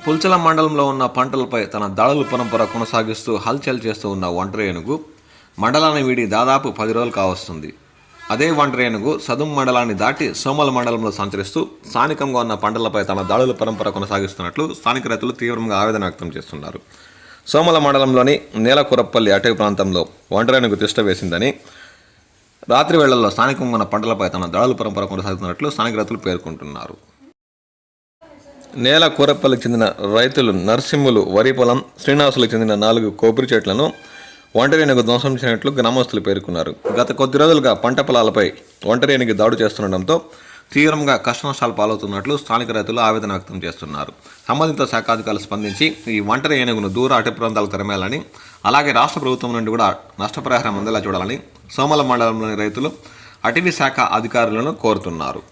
పుల్చల మండలంలో ఉన్న పంటలపై తన దాడుల పరంపర కొనసాగిస్తూ హల్చల్ చేస్తూ ఉన్న ఒంటరి ఏనుగు మండలాన్ని వీడి దాదాపు పది రోజులు కావస్తుంది. అదే ఒంటరి ఏనుగు సదుం మండలాన్ని దాటి సోమల మండలంలో సంచరిస్తూ స్థానికంగా ఉన్న పంటలపై తన దాడుల పరంపర కొనసాగిస్తున్నట్లు స్థానిక రైతులు తీవ్రంగా ఆవేదన వ్యక్తం చేస్తున్నారు. సోమల మండలంలోని నేలకురప్పల్లి అటవీ ప్రాంతంలో ఒంటరేనుగు తిష్ట వేసిందని రాత్రి వేళల్లో స్థానికంగా ఉన్న పంటలపై తన దాడుల పరంపర కొనసాగుతున్నట్లు స్థానిక రైతులు పేర్కొంటున్నారు. నేల కూరప్పల్లికి చెందిన రైతులు నర్సింహులు వరి పొలం శ్రీనివాసులకు చెందిన నాలుగు కొబ్బరి చెట్లను ఒంటరేనుగు ధ్వంసం చేసినట్లు గ్రామస్తులు పేర్కొన్నారు. గత కొద్ది రోజులుగా పంట పొలాలపై ఒంటరేనుగు దాడి చేస్తుండటంతో తీవ్రంగా కష్టనష్టాలు పాలవుతున్నట్లు స్థానిక రైతులు ఆవేదన వ్యక్తం చేస్తున్నారు. సంబంధిత శాఖ అధికారులు స్పందించి ఈ ఒంటరి ఏనుగును దూర అటవీ ప్రాంతాలకు తరమేయాలని అలాగే రాష్ట్ర ప్రభుత్వం నుండి కూడా నష్టపరిహారం అందేలా చూడాలని సోమల మండలంలోని రైతులు అటవీ శాఖ అధికారులను కోరుతున్నారు.